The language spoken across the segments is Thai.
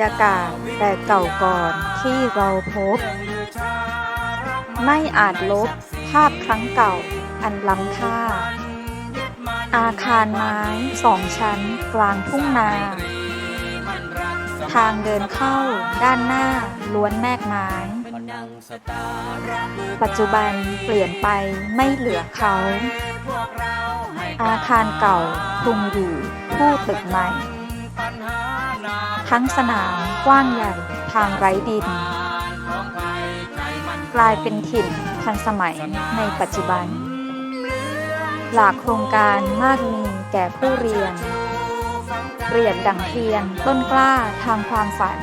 ยากาศแต่เก่าก่อนที่เราพบ ไม่อาจลบภาพครั้งเก่าอันล้ำค่า อาคารไม้สองชั้นกลางทุ่งนา ทางเดินเข้าด้านหน้าล้วนแมกไม้ ปัจจุบันเปลี่ยนไปไม่เหลือเขา อาคารเก่าคลุมอยู่ผู้ตึกใหม่ ทั้งสนามกว้างใหญ่ทางไร้ดิน กลายเป็นถิ่นทันสมัยในปัจจุบัน หลากโครงการมากมีแก่ผู้เรียน เปรียบดังเทียนต้นกล้าทางความฝัน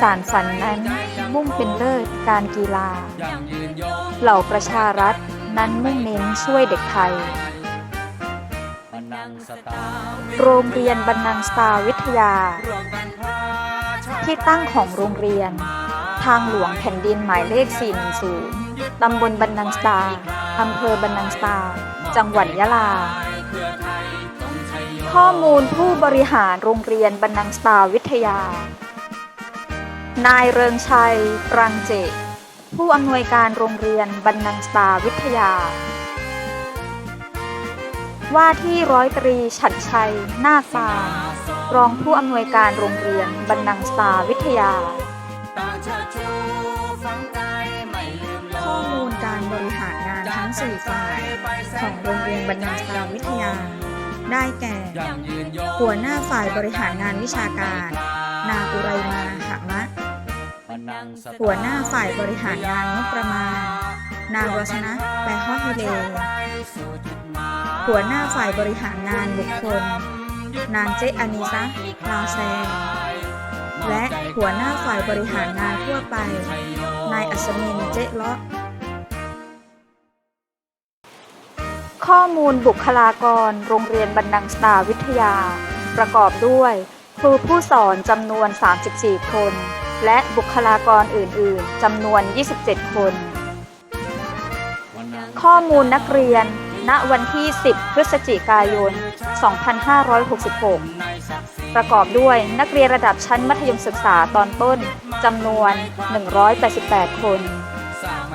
สารฝันนั้นมุ่งเป็นเลิศการกีฬา เหล่าประชารัฐนั้นมุ่งเน้นช่วยเด็กไทย โรงเรียนบรรนังสตาวิทยา ที่ตั้งของโรงเรียน ทางหลวงแผ่นดินหมายเลข 410 ตำบลบรรนังสตา อำเภอบรรนังสตา จังหวัดยะลา ข้อมูลผู้บริหารโรงเรียนบรรนังสตาวิทยา นายเริงชัย รังเจ ผู้อำนวยการโรงเรียนบรรนังสตาวิทยา ว่าที่ร้อยตรีฉัดชัย นาคฟารองผู้อำนวยการโรงเรียนบรรนังสตาวิทยา ข้อมูลการบริหารงานทั้งสี่ฝ่ายของโรงเรียนบรรนังสตาวิทยา ได้แก่ หัวหน้าฝ่ายบริหารงานวิชาการ นางอุไรมาหะมะหัวหน้าฝ่ายบริหารงานงบประมาณ นางรสนะแปฮอฮิเล หัวหน้าฝ่ายบริหารงานบุคคล นางเจอานิซะลาแซงและหัวหน้าฝ่ายบริหารงานทั่วไป นายอัศมินเจเลาะ ข้อมูลบุคลากรโรงเรียนบรรนังสตาวิทยา ประกอบด้วย ครูผู้สอนจำนวน 34 คน และบุคลากรอื่น ๆจำนวน 27 คน ข้อมูลนักเรียน ณ วันที่ 10 พฤศจิกายน 2566 ประกอบด้วยนักเรียนระดับชั้นมัธยมศึกษาตอนต้นจำนวน 188 คน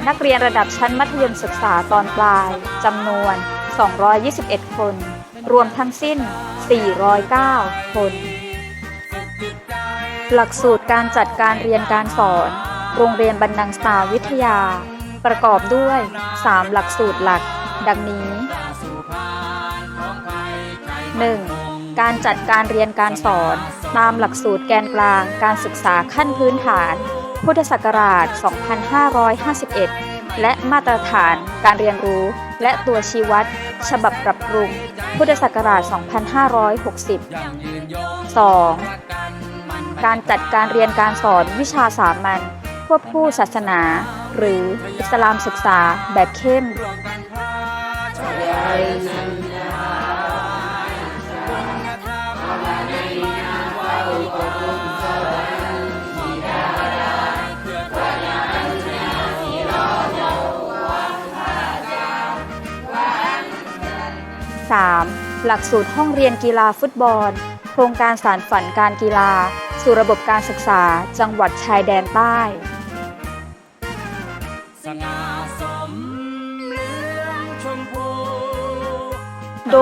นักเรียนระดับชั้นมัธยมศึกษาตอนปลายจำนวน 221 คน รวมทั้งสิ้น 409 คน หลักสูตรการจัดการเรียนการสอน โรงเรียนบรรนังสตาวิทยา ประกอบด้วย 3 หลักสูตรหลัก ดังนี้ 1. การจัดการเรียนการสอน ตามหลักสูตรแกนกลางการศึกษาขั้นพื้นฐาน พุทธศักราช 2551 และมาตรฐานการเรียนรู้และตัวชี้วัด ฉบับปรับปรุง พุทธศักราช 2560 2. การจัดการเรียนการสอนวิชาสามัญ ควบคู่ศาสนา หรืออิสลามศึกษาแบบเข้ม 3. หลักสูตรห้องเรียนกีฬาฟุตบอล โครงการสารฝันการกีฬา สู่ระบบการศึกษาจังหวัดชายแดนใต้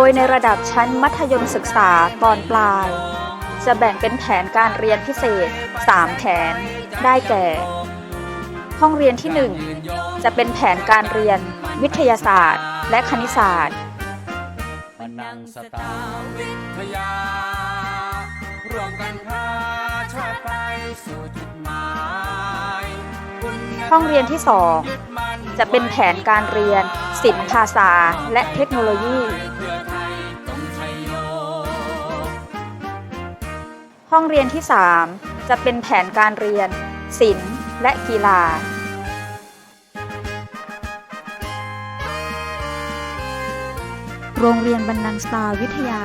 ยในระดับชั้นมัธยมศึกษาตอนปลาย จะแบ่งเป็นแผนการเรียนพิเศษ 3 แผน ได้แก่ ห้องเรียนที่ 1 จะเป็นแผนการเรียน วิทยาศาสตร์ และคณิตศาสตร์ปนังสตาวิทยารวมกันพาชาติไปสู่จุดหมายคุณงามห้องเรียนที่ยึดมั่น2จะเป็นแผนการเรียนศิลปภาษาและเทคโนโลยี ห้องเรียนที่ 3 จะเป็นแผนการเรียน ศิลป์ และกีฬา โรงเรียนบรรนังสตาวิทยา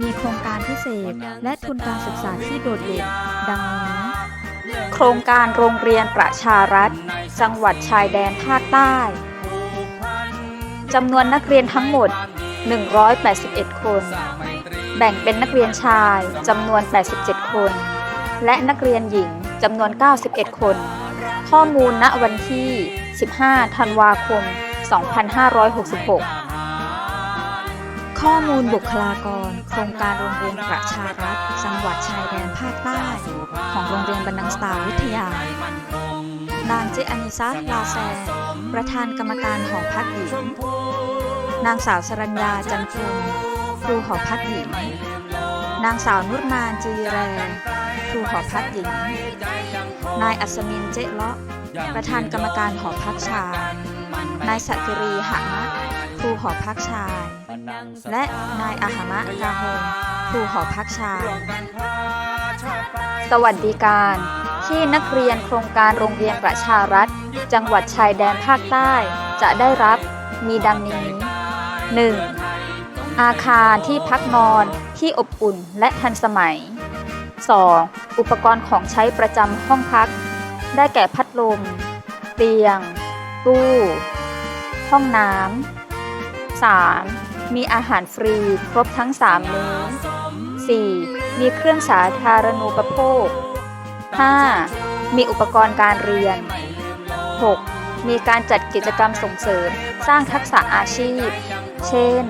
มีโครงการพิเศษและทุนการศึกษาที่โดดเด่นดังนี้ โครงการโรงเรียนประชารัฐ จังหวัดชายแดนภาคใต้จำนวนนักเรียนทั้งหมด 181 คน แบ่งเป็นนักเรียนชายจำนวน 87 คน และนักเรียนหญิงจำนวน 91 คน ข้อมูลณวันที่ 15 ธันวาคม 2566 ข้อมูลบุคลากร โครงการโรงเรียนประชารัฐจังหวัดชายแดนภาคใต้ ของโรงเรียนบรรนังสตาวิทยานางเจอานิซาลาแซประธานกรรมการหอพักหญิง นางสาวสรัญญาจันทร์ ครูหอพักหญิง นางสาวนุรมานจีแรครูหอพักหญิง นายอัศมินเจ๊เลาะ ประธานกรรมการหอพักชาย นายสักรีหามะ ครูหอพักชาย และนายอาหามะกาโฮมครูหอพักชาย สวัสดิการ ที่นักเรียนโครงการโรงเรียนประชารัฐ จังหวัดชายแดนภาคใต้จะได้รับมีดังนี้ 1. อาคารที่พักนอนที่อบอุ่นและทันสมัย 2. อุปกรณ์ของใช้ประจำห้องพัก ได้แก่พัดลม เตียง ตู้ ห้องน้ำ 3. มีอาหารฟรีครบทั้ง 3 มื้อ 4. มีเครื่องสาธารณูปโภค 5. มีอุปกรณ์การเรียน 6. มีการจัดกิจกรรมส่งเสริมสร้างทักษะอาชีพ เช่น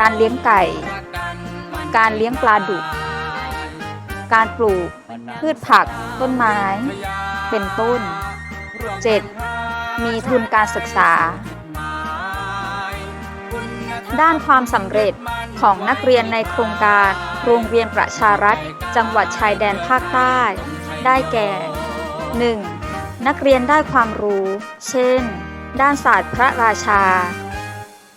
การเลี้ยงไก่ การเลี้ยงปลาดุก การปลูก พืชผัก ต้นไม้ เป็นต้น 7. มีทุนการศึกษา ด้านความสำเร็จของนักเรียนในโครงการโรงเรียนประชารัฐ จังหวัดชายแดนภาคใต้ ได้แก่ 1. นักเรียนได้ความรู้ เช่น ด้านศาสตร์พระราชา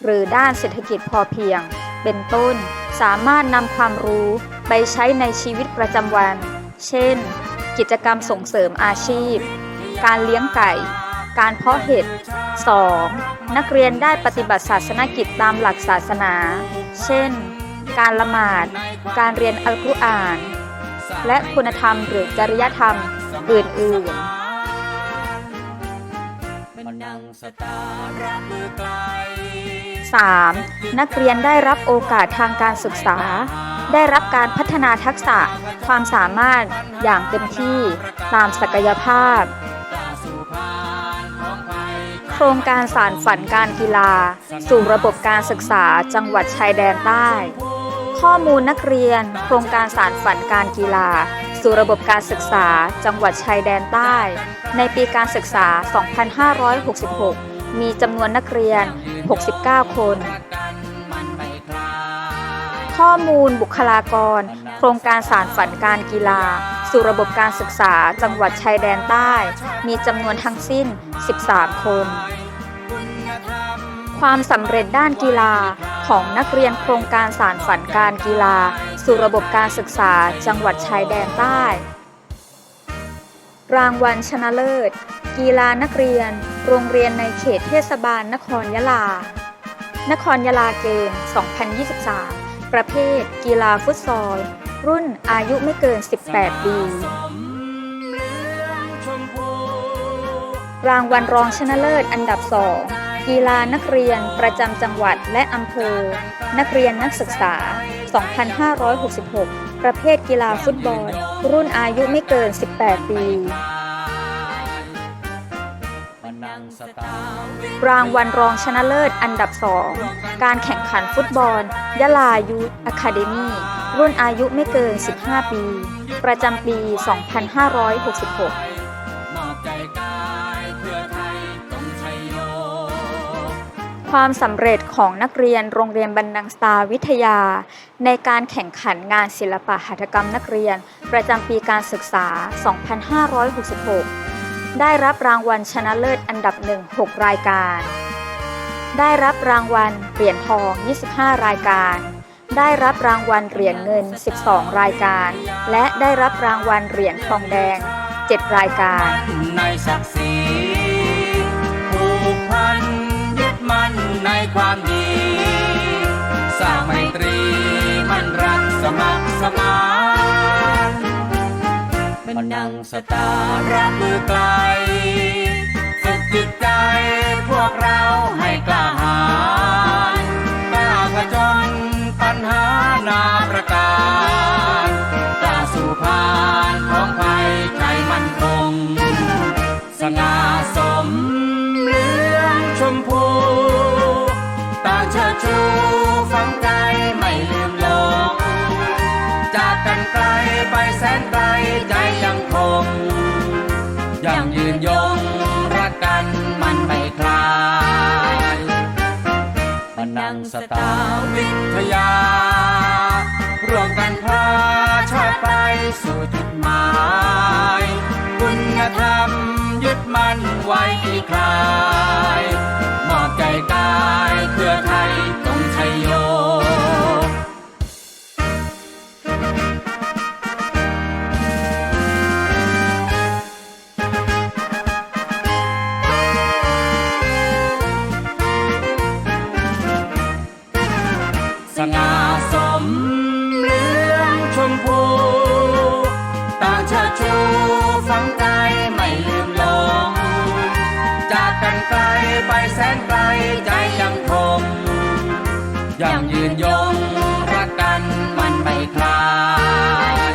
หรือด้านเศรษฐกิจพอเพียง เป็นต้น สามารถนำความรู้ไปใช้ในชีวิตประจำวัน เช่น กิจกรรมส่งเสริมอาชีพ การเลี้ยงไก่ การเพาะเห็ด 2. นักเรียนได้ปฏิบัติศาสนกิจตามหลักศาสนา เช่น การละหมาด การเรียนอัลกุรอาน และคุณธรรมหรือจริยธรรมอื่นๆ 3. นักเรียนได้รับโอกาสทางการศึกษา ได้รับการพัฒนาทักษะความสามารถอย่างเต็มที่ตามศักยภาพ โครงการสารฝันการกีฬา สู่ระบบการศึกษาจังหวัดชายแดนใต้ ข้อมูลนักเรียน โครงการสารฝันการกีฬา สู่ระบบการศึกษาจังหวัดชายแดนใต้ ในปีการศึกษา 2566 มีจำนวนนักเรียน 69 คน ข้อมูลบุคลากร โครงการสารฝันการกีฬา สู่ระบบการศึกษาจังหวัดชายแดนใต้ มีจำนวนทั้งสิ้น 13 คน ความสำเร็จด้านกีฬาของนักเรียนโครงการสารฝันการกีฬา สู่ระบบการศึกษาจังหวัดชายแดนใต้ รางวัลชนะเลิศ กีฬานักเรียน โรงเรียนในเขตเทศบาลนครยะลา นครยะลาเกม 2023 ประเภท กีฬาฟุตซอล รุ่นอายุไม่เกิน 18 ปี รางวัลรองชนะเลิศอันดับ 2 กีฬานักเรียนประจำจังหวัดและอำเภอ นักเรียนนักศึกษา 2566 ประเภทกีฬาฟุตบอล รุ่นอายุไม่เกิน 18 ปีรางวัลรองชนะเลิศอันดับ 2 การแข่งขันฟุตบอล ยะลายูทอะคาเดมีรุ่นอายุไม่เกิน 15 ปี ประจำปี 2566 ความสำเร็จของนักเรียนโรงเรียนบันดังสตาวิทยา ในการแข่งขันงานศิลปะหัตถกรรมนักเรียน ประจำปีการศึกษา 2566 ได้รับรางวัลชนะเลิศอันดับหนึ่ง6รายการ ได้รับรางวัลเหรียญทอง 25 รายการ ได้รับรางวัลเหรียญเงิน 12 รายการ และได้รับรางวัลเหรียญทองแดง 7 รายการในศักดิ์ศรี ความดี สร้างไมตรีมันรักสมัครสมานมันนังสตารับมือกลา ใจยังคง ยังยืนยงรักกันมันไม่คลายมานังสตาวิทยา ร่วมกันพาชาติไปสู่จุดหมาย คุณธรรมยึดมั่นไว้ที่คลาย แสนไกลใจยังคงยังยืนยงรักกันมันไม่คลาย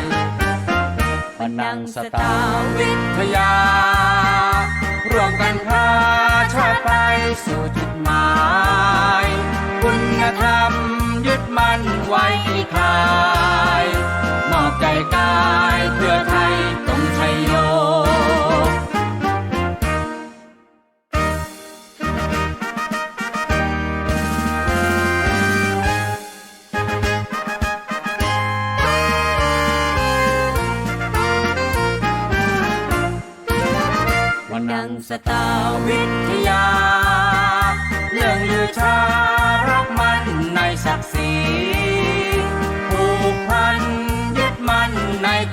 ปนังสตาวิทยา ร่วมกันพาชาติไปสู่จุดหมาย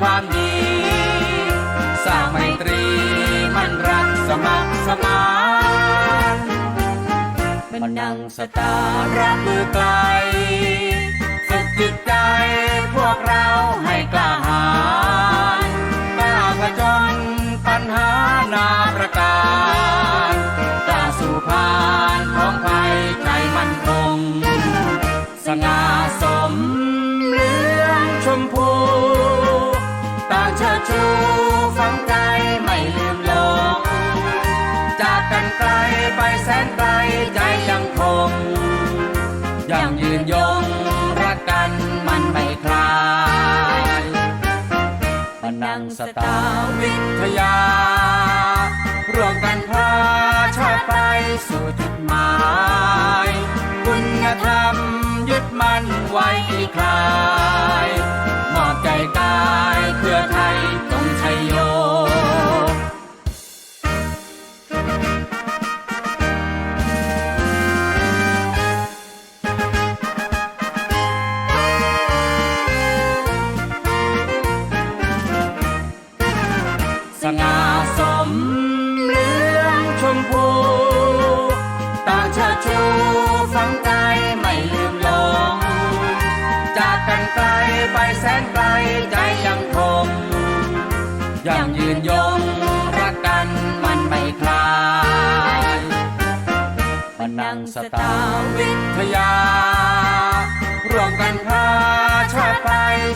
ความดี สร้างไมตรีมันรักสมัครสมานมันนังสตารับมือไกลฝึกจิตใจพวกเราให้กล้าหาญกล้าผจญปัญหานาประการ สตาวิทยา ร่วมกันพาชาติไปสู่จุดหมาย คุณธรรมยึดมั่นไว้ที่คลาย ยังยืนยงรักกันมันไม่คลายมานังสตาวิทยา ร่วมกันพาชาติไป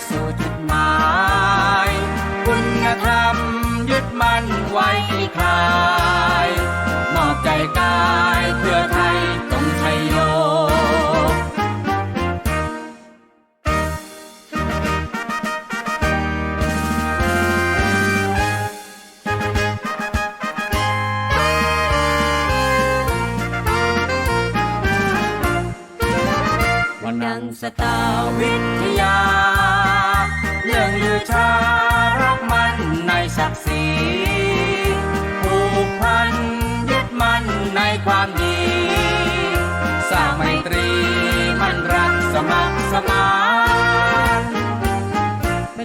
สู่จุดหมายคุณธรรมยึดมั่นไว้ที่คลายมอบใจกายเพื่อไทยตรงชัยโย สตาวิทยา เรื่องลือชารักมันในศักดิ์ศรีผูกพันยึดมั่นในความดี สร้างไมตรีมันรักสมัครสมาน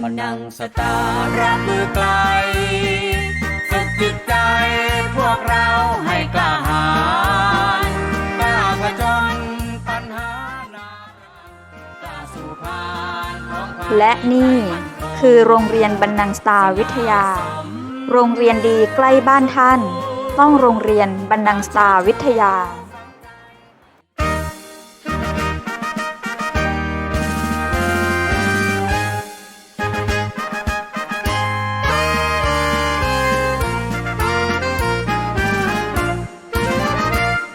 มันนังสตารับมือไกลฝึกจิตใจพวกเราให้กล้า และนี่คือโรงเรียนบรรนังสตาวิทยา โรงเรียนดีใกล้บ้านท่าน ต้องโรงเรียนบรรนังสตาวิทยา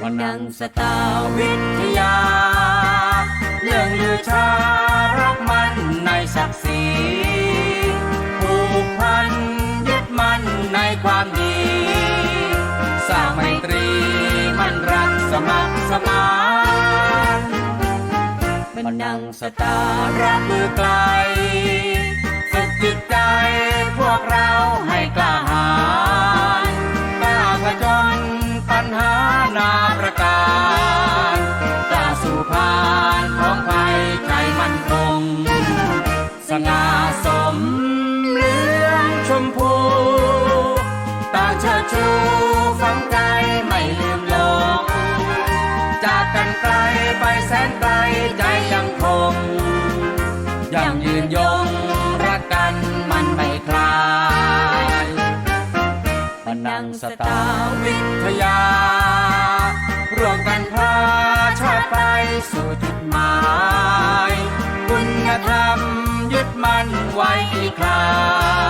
วันนังสตาวิทยา เนื่องลือชารักมันในศักดิ์ศรีผูกพันยึดมันในความดีสร้างไมตรีมันรักสมัครสมานมันนังสตารับมือไกลฝึกจิตใจพวกเราให้กล้าหาญกล้าผจญปัญหานาประ ตาวิทยา ร่วมกันพาชาติไปสู่จุดหมาย คุณธรรมยึดมั่นไว้ที่คลา